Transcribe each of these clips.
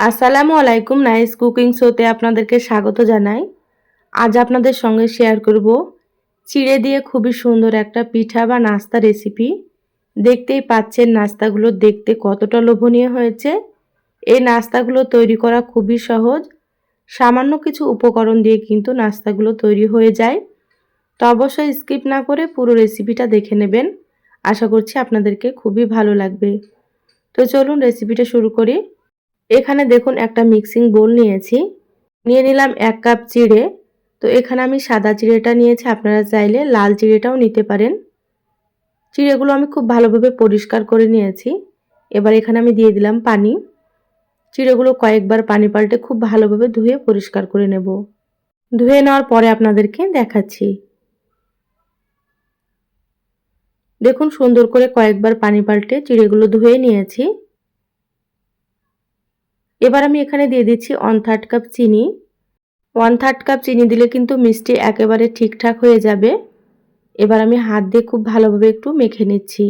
আসসালামু আলাইকুম, nice cooking শোতে আপনাদেরকে স্বাগত জানাই। আজ আপনাদের সঙ্গে শেয়ার করব চিড়ে দিয়ে খুবই সুন্দর একটা পিঠা বা নাস্তা রেসিপি দেখতেই পাচ্ছেন নাস্তাগুলো দেখতে কতটা লোভনীয় হয়েছে। এই নাস্তাগুলো তৈরি করা খুবই সহজ। সামান্য কিছু উপকরণ দিয়ে কিন্তু নাস্তাগুলো তৈরি হয়ে যায়। তো অবশ্যই স্কিপ না করে পুরো রেসিপিটা দেখে নেবেন। আশা করছি আপনাদেরকে খুবই ভালো লাগবে। তো চলুন রেসিপিটা শুরু করি। এখানে দেখুন একটা মিক্সিং বোল নিয়েছি। নিয়ে নিলাম এক কাপ চিড়ে তো এখানে আমি সাদা চিড়েটা নিয়েছি, আপনারা চাইলে লাল চিড়েটাও নিতে পারেন। চিড়েগুলো আমি খুব ভালোভাবে পরিষ্কার করে নিয়েছি। এবার এখানে আমি দিয়ে দিলাম পানি। চিড়েগুলো কয়েকবার পানি পাল্টে খুব ভালোভাবে ধুয়ে পরিষ্কার করে নেব। ধুয়ে নেওয়ার পরে আপনাদেরকে দেখাচ্ছি। দেখুন সুন্দর করে কয়েকবার পানি পাল্টে চিড়েগুলো ধুয়ে নিয়েছি। এবার আমি এখানে দিয়ে দিচ্ছি ওয়ান থার্ড কাপ চিনি। ওয়ান থার্ড কাপ চিনি দিলে কিন্তু মিষ্টি একেবারে ঠিকঠাক হয়ে যাবে। এবার আমি হাত দিয়ে খুব ভালোভাবে একটু মেখে নিচ্ছি।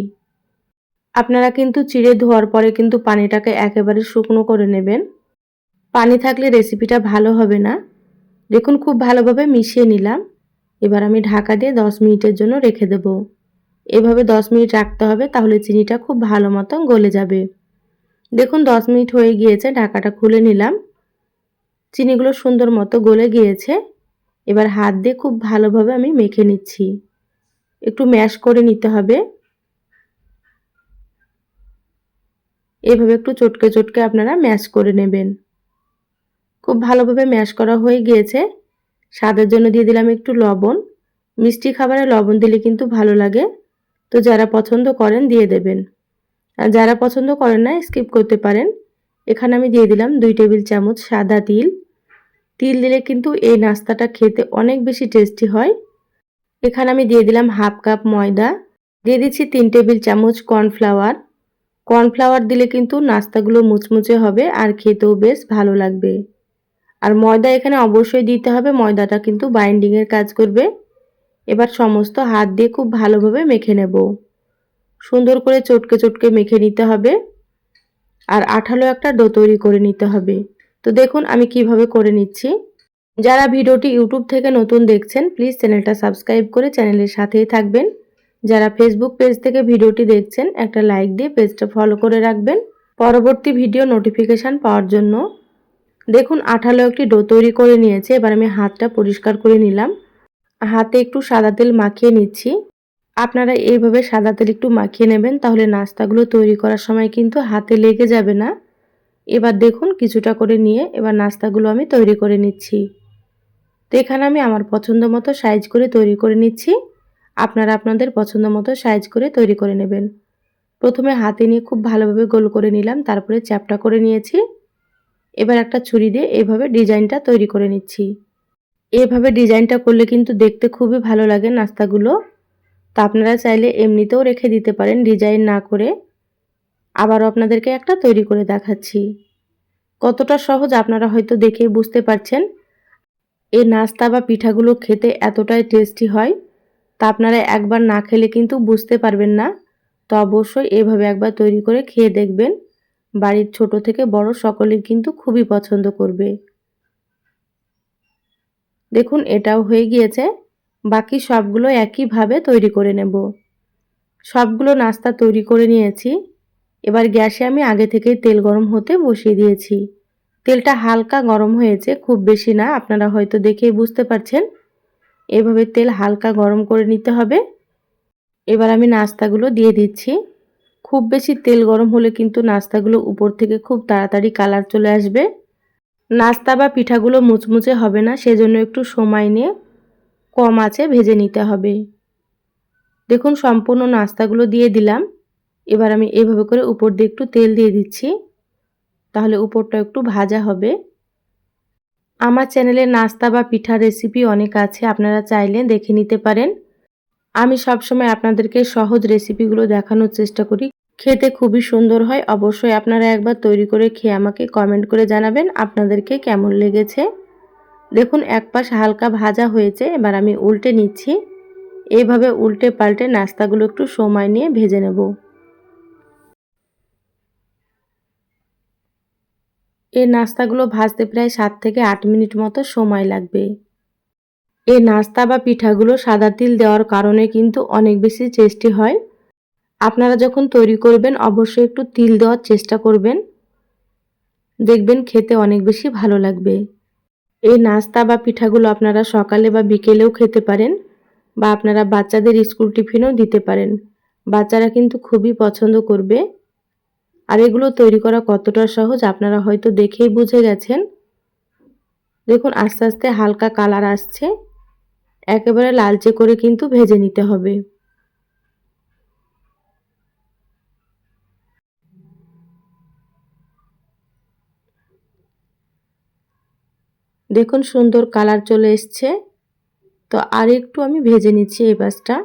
আপনারা কিন্তু চিড়ে ধোয়ার পরে কিন্তু পানিটাকে একেবারে শুকনো করে নেবেন। পানি থাকলে রেসিপিটা ভালো হবে না। দেখুন, খুব ভালোভাবে মিশিয়ে নিলাম। এবার আমি ঢাকা দিয়ে দশ মিনিটের জন্য রেখে দেব। এভাবে দশ মিনিট রাখতে হবে, তাহলে চিনিটা খুব ভালো মতো গলে যাবে। দেখুন, দশ মিনিট হয়ে গিয়েছে, ঢাকাটা খুলে নিলাম। চিনিগুলো সুন্দর মতো গলে গিয়েছে। এবার হাত দিয়ে খুব ভালোভাবে আমি মেখে নিচ্ছি। একটু ম্যাশ করে নিতে হবে। এভাবে একটু চটকে চটকে আপনারা ম্যাশ করে নেবেন। খুব ভালোভাবে ম্যাশ করা হয়ে গিয়েছে। স্বাদের জন্য দিয়ে দিলাম একটু লবণ। মিষ্টি খাবারে লবণ দিলে কিন্তু ভালো লাগে। তো যারা পছন্দ করেন, দিয়ে দেবেন। যারা পছন্দ করেন না স্কিপ করতে পারেন। এখানে আমি দিয়ে দিলাম দুই টেবিল চামচ সাদা তিল। তিল দিলে কিন্তু এই নাস্তাটা খেতে অনেক বেশি টেস্টি হয়। এখানে আমি দিয়ে দিলাম হাফ কাপ ময়দা। দিয়ে দিচ্ছি তিন টেবিল চামচ কর্নফ্লাওয়ার। কর্নফ্লাওয়ার দিলে কিন্তু নাস্তাগুলো মুচমুচে হবে আর খেতেও বেশ ভালো লাগবে। আর ময়দা এখানে অবশ্যই দিতে হবে, ময়দাটা কিন্তু বাইন্ডিংয়ের কাজ করবে। এবার সমস্ত হাত দিয়ে খুব ভালোভাবে মেখে নেব। সুন্দর করে চটকে চটকে মেখে নিতে হবে। আর আঠালো একটা ডো তৈরি করে নিতে হবে। তো দেখুন আমি কীভাবে করে নিচ্ছি। যারা ভিডিওটি ইউটিউব থেকে নতুন দেখছেন প্লিজ চ্যানেলটা সাবস্ক্রাইব করে চ্যানেলের সাথেই থাকবেন। যারা ফেসবুক পেজ থেকে ভিডিওটি দেখছেন, একটা লাইক দিয়ে পেজটা ফলো করে রাখবেন। পরবর্তী ভিডিও নোটিফিকেশান পাওয়ার জন্য। দেখুন আঠালো একটি ডো তৈরি করে নিয়েছে, এবার আমি হাতটা পরিষ্কার করে নিলাম। হাতে একটু সাদা তেল মাখিয়ে নিচ্ছি। আপনারা এইভাবে সাদা তেল একটু মাখিয়ে নেবেন, তাহলে নাস্তাগুলো তৈরি করার সময় কিন্তু হাতে লেগে যাবে না। এবার দেখুন কিছুটা করে নিয়ে এবার নাস্তাগুলো আমি তৈরি করে নিচ্ছি। তো এখানে আমি আমার পছন্দ মতো সাইজ করে তৈরি করে নিচ্ছি। আপনারা আপনাদের পছন্দ মতো সাইজ করে তৈরি করে নেবেন। প্রথমে হাতে নিয়ে খুব ভালোভাবে গোল করে নিলাম, তারপরে চ্যাপটা করে নিয়েছি। এবার একটা ছুরি দিয়ে এইভাবে ডিজাইনটা তৈরি করে নিচ্ছি। এভাবে ডিজাইনটা করলে কিন্তু দেখতে খুবই ভালো লাগে নাস্তাগুলো। তা আপনারা চাইলে এমনিতেও রেখে দিতে পারেন, ডিজাইন না করে। আবারও আপনাদেরকে একটা তৈরি করে দেখাচ্ছি। কতটা সহজ আপনারা হয়তো দেখেই বুঝতে পারছেন। এই নাস্তা বা পিঠাগুলো খেতে এতটাই টেস্টি হয়, তা আপনারা একবার না খেলে কিন্তু বুঝতে পারবেন না। তো অবশ্যই এভাবে একবার তৈরি করে খেয়ে দেখবেন। বাড়ির ছোট থেকে বড় সকলেই কিন্তু খুবই পছন্দ করবে। দেখুন, এটাও হয়ে গিয়েছে। বাকি সবগুলো একইভাবে তৈরি করে নেব। সবগুলো নাস্তা তৈরি করে নিয়েছি। এবার গ্যাসে আমি আগে থেকেই তেল গরম হতে বসিয়ে দিয়েছি। তেলটা হালকা গরম হয়েছে, খুব বেশি না, আপনারা হয়তো দেখেই বুঝতে পারছেন। এভাবে তেল হালকা গরম করে নিতে হবে। এবার আমি নাস্তাগুলো দিয়ে দিচ্ছি। খুব বেশি তেল গরম হলে কিন্তু নাস্তাগুলো উপর থেকে খুব তাড়াতাড়ি কালার চলে আসবে। নাস্তা বা পিঠাগুলো মুচমুচে হবে না, সেজন্য একটু সময় নিয়ে কম আছে, ভেজে নিতে হবে। দেখুন, সম্পূর্ণ নাস্তাগুলো দিয়ে দিলাম। এবার আমি এভাবে করে উপর দিয়ে একটু তেল দিয়ে দিচ্ছি। তাহলে উপরটা একটু ভাজা হবে। আমার চ্যানেলে নাস্তা বা পিঠা রেসিপি অনেক আছে, আপনারা চাইলে দেখে নিতে পারেন। আমি সবসময় আপনাদেরকে সহজ রেসিপিগুলো দেখানোর চেষ্টা করি। খেতে খুবই সুন্দর হয়। অবশ্যই আপনারা একবার তৈরি করে খেয়ে আমাকে কমেন্ট করে জানাবেন, আপনাদেরকে কেমন লেগেছে। দেখুন, এক পাশ হালকা ভাজা হয়েছে, এবার আমি উল্টে নিচ্ছি। এইভাবে উল্টে পাল্টে নাস্তাগুলো একটু সময় নিয়ে ভেজে নেব। এই নাস্তাগুলো ভাজতে প্রায় সাত থেকে আট মিনিট মতো সময় লাগবে। এই নাস্তা বা পিঠাগুলো সাদা তিল দেওয়ার কারণে কিন্তু অনেক বেশি টেস্টি হয়। আপনারা যখন তৈরি করবেন, অবশ্যই একটু তিল দেওয়ার চেষ্টা করবেন। দেখবেন খেতে অনেক বেশি ভালো লাগবে। এই নাস্তা বা পিঠাগুলো আপনারা সকালে বা বিকেলেও খেতে পারেন বা আপনারা বাচ্চাদের স্কুল টিফিনও দিতে পারেন। বাচ্চারা কিন্তু খুবই পছন্দ করবে। আর এগুলো তৈরি করা কতটা সহজ আপনারা হয়তো দেখেই বুঝে গেছেন। দেখুন, আস্তে আস্তে হালকা কালার আসছে। একেবারে লালচে করে কিন্তু ভেজে নিতে হবে। দেখুন সুন্দর কালার চলে এসছে। তো আর একটু আমি ভেজে নিচ্ছি এই পাশটা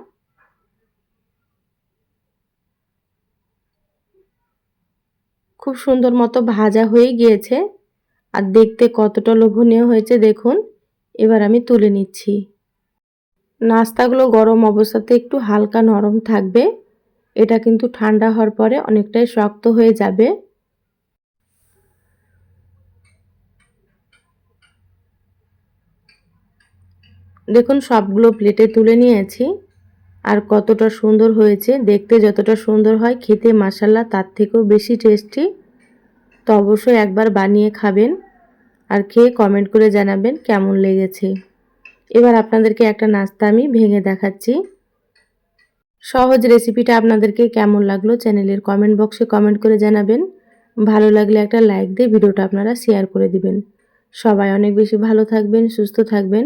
খুব সুন্দর মতো ভাজা হয়ে গিয়েছে। আর দেখতে কতটা লোভনীয় হয়েছে দেখুন। এবার আমি তুলে নিচ্ছি। নাস্তাগুলো গরম অবস্থাতে একটু হালকা নরম থাকবে। এটা কিন্তু ঠান্ডা হওয়ার পরে অনেকটাই শক্ত হয়ে যাবে। দেখুন, সবগুলো প্লেটে তুলে নিয়েছি। আর কতটা সুন্দর হয়েছে, দেখতে যতটা সুন্দর হয়, খেতে মাসাল্লা তার থেকেও বেশি টেস্টি তো অবশ্যই একবার বানিয়ে খাবেন আর খেয়ে কমেন্ট করে জানাবেন কেমন লেগেছে। এবার আপনাদেরকে একটা নাস্তা আমি ভেঙে দেখাচ্ছি। সহজ রেসিপিটা আপনাদেরকে কেমন লাগল চ্যানেলের কমেন্ট বক্সে কমেন্ট করে জানাবেন। ভালো লাগলে একটা লাইক দিয়ে ভিডিওটা আপনারা শেয়ার করে দিবেন। সবাই অনেক বেশি ভালো থাকবেন, সুস্থ থাকবেন।